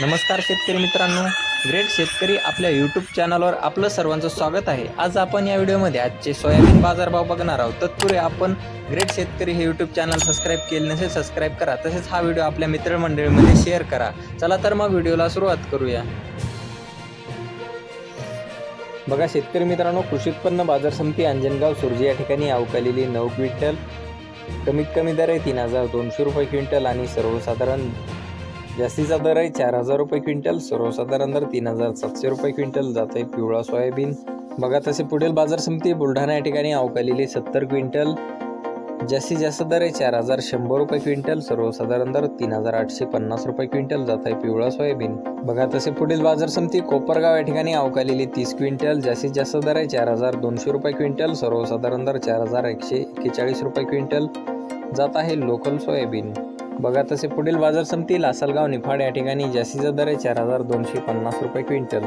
नमस्कार शेतकरी मित्रांनो. ग्रेट शेतकरी आपल्या यूट्यूब चॅनलवर आपलं सर्वांचं स्वागत आहे. आज आपण या व्हिडिओमध्ये आजचे सोयाबीन बाजारभाव बघणार आहोत. तत्पूर्वी आपण ग्रेट शेतकरी हे यूट्यूब चॅनल सबस्क्राईब केले नसेल सबस्क्राईब करा. तसेच हा व्हिडिओ आपल्या मित्रमंडळीमध्ये शेअर करा. चला तर मग व्हिडिओला सुरुवात करूया. बघा शेतकरी मित्रांनो कृषी उत्पन्न बाजार समिती अंजनगाव सुरजी या ठिकाणी अवकालेली नऊ क्विंटल कमीत कमी दर आहे तीन हजार दोनशे रुपये क्विंटल आणि सर्वसाधारण जास्तीचा दर आहे चार हजार रुपये क्विंटल सर्वसाधारण दर तीन हजार सातशे रुपये क्विंटल जात आहे पिवळा सोयाबीन. बघा तसे पुढील बाजार समिती बुलढाणा या ठिकाणी अवकालेली सत्तर क्विंटल. जास्तीत जास्त दर आहे चार हजार शंभर रुपये क्विंटल सर्वसाधारण दर तीन हजार आठशे पन्नास रुपये क्विंटल जात आहे पिवळा सोयाबीन. बघा तसे पुढील बाजार समिती कोपरगाव या ठिकाणी अवकालेली तीस क्विंटल जास्तीत जास्त दर आहे चार हजार दोनशे रुपये क्विंटल सर्वसाधारण दर चार हजार एकशे एक्केचाळीस रुपये क्विंटल जात आहे लोकल सोयाबीन. बघा तसे पुढील बाजार संपतील. असलगाव निफाड या ठिकाणी जास्तीचा दर आहे चार हजार दोनशे पन्नास रुपये क्विंटल.